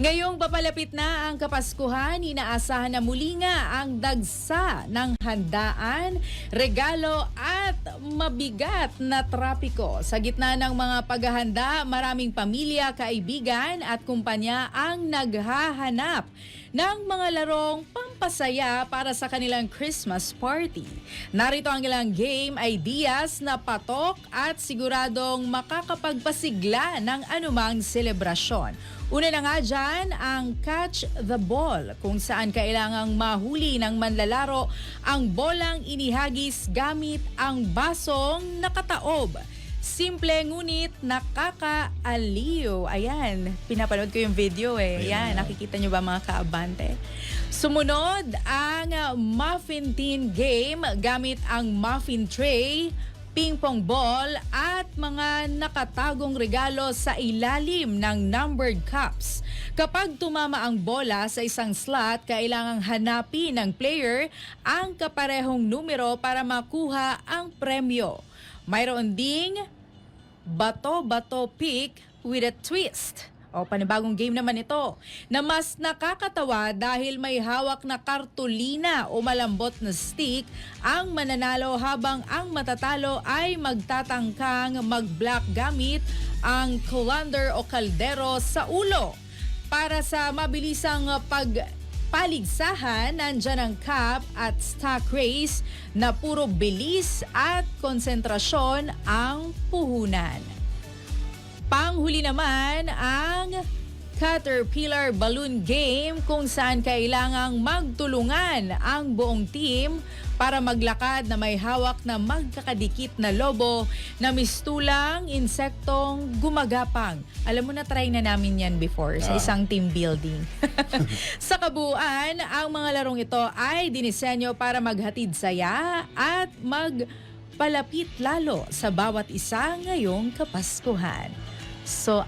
Ngayong papalapit na ang Kapaskuhan, inaasahan na muli nga ang dagsa ng handaan, regalo at mabigat na trapiko. Sa gitna ng mga paghahanda, maraming pamilya, kaibigan at kumpanya ang naghahanap ng mga larong pampasaya para sa kanilang Christmas party. Narito ang ilang game ideas na patok at siguradong makakapagpasigla ng anumang selebrasyon. Una na nga dyan ang catch the ball kung saan kailangang mahuli ng manlalaro ang bolang inihagis gamit ang basong nakataob. Simple ngunit nakakaaliw. Ayan, pinapanood ko yung video eh. Ayan, nakikita nyo ba mga kaabante? Sumunod ang muffin tin game gamit ang muffin tray, ping pong ball at mga nakatagong regalo sa ilalim ng numbered cups. Kapag tumama ang bola sa isang slot, kailangang hanapin ng player ang kaparehong numero para makuha ang premyo. Mayroon ding bato-bato pick with a twist. O panibagong game naman ito na mas nakakatawa dahil may hawak na kartulina o malambot na stick ang mananalo habang ang matatalo ay magtatangkang mag-block gamit ang colander o kaldero sa ulo. Para sa mabilisang pag paligsahan, nandyan ang cup at stock race na puro bilis at konsentrasyon ang puhunan. Panghuli naman ang Caterpillar Balloon Game kung saan kailangang magtulungan ang buong team para maglakad na may hawak na magkakadikit na lobo na mistulang insektong gumagapang. Alam mo na try na namin yan before sa Ah. isang team building. sa kabuuan, ang mga larong ito ay dinisenyo para maghatid saya at magpalapit lalo sa bawat isa ngayong Kapaskuhan. So,